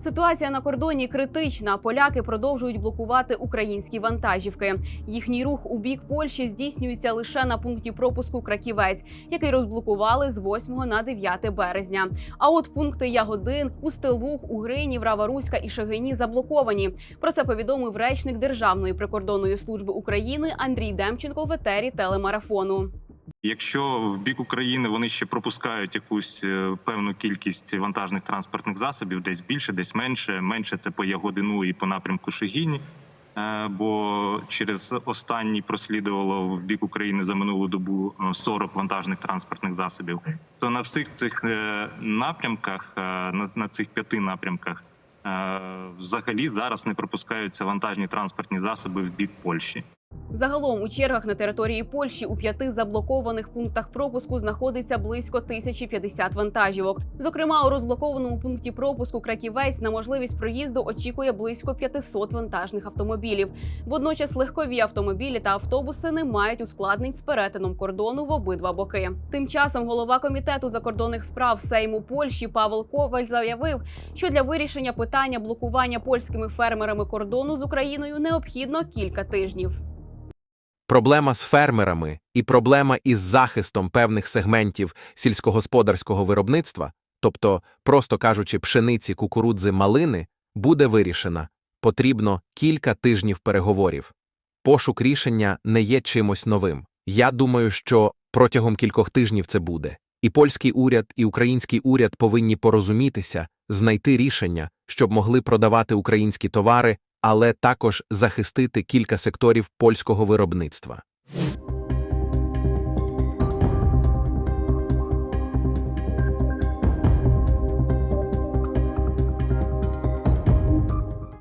Ситуація на кордоні критична. Поляки продовжують блокувати українські вантажівки. Їхній рух у бік Польщі здійснюється лише на пункті пропуску Краківець, який розблокували з 8 на 9 березня. А от пункти Ягодин, Устилух, Угринів, Раваруська і Шегині заблоковані. Про це повідомив речник Державної прикордонної служби України Андрій Демченко в етері телемарафону. Якщо в бік України вони ще пропускають якусь е, певну кількість вантажних транспортних засобів, десь більше, десь менше. Менше це по Ягодину і по напрямку Шегіні. е, Бо через останній прослідувало в бік України за минулу добу е, 40 вантажних транспортних засобів. То на всіх цих е, напрямках, е, на, цих п'яти напрямках, е, взагалі зараз не пропускаються вантажні транспортні засоби в бік Польщі. Загалом у чергах на території Польщі у п'яти заблокованих пунктах пропуску знаходиться близько 1050 вантажівок. Зокрема, у розблокованому пункті пропуску Краківець на можливість проїзду очікує близько 500 вантажних автомобілів. Водночас легкові автомобілі та автобуси не мають ускладнень з перетином кордону в обидва боки. Тим часом голова комітету закордонних справ Сейму Польщі Павел Коваль заявив, що для вирішення питання блокування польськими фермерами кордону з Україною необхідно кілька тижнів. Проблема з фермерами і проблема із захистом певних сегментів сільськогосподарського виробництва, тобто, просто кажучи, пшениці, кукурудзи, малини, буде вирішена. Потрібно кілька тижнів переговорів. Пошук рішення не є чимось новим. Я думаю, що протягом кількох тижнів це буде. І польський уряд, і український уряд повинні порозумітися, знайти рішення, щоб могли продавати українські товари, але також захистити кілька секторів польського виробництва.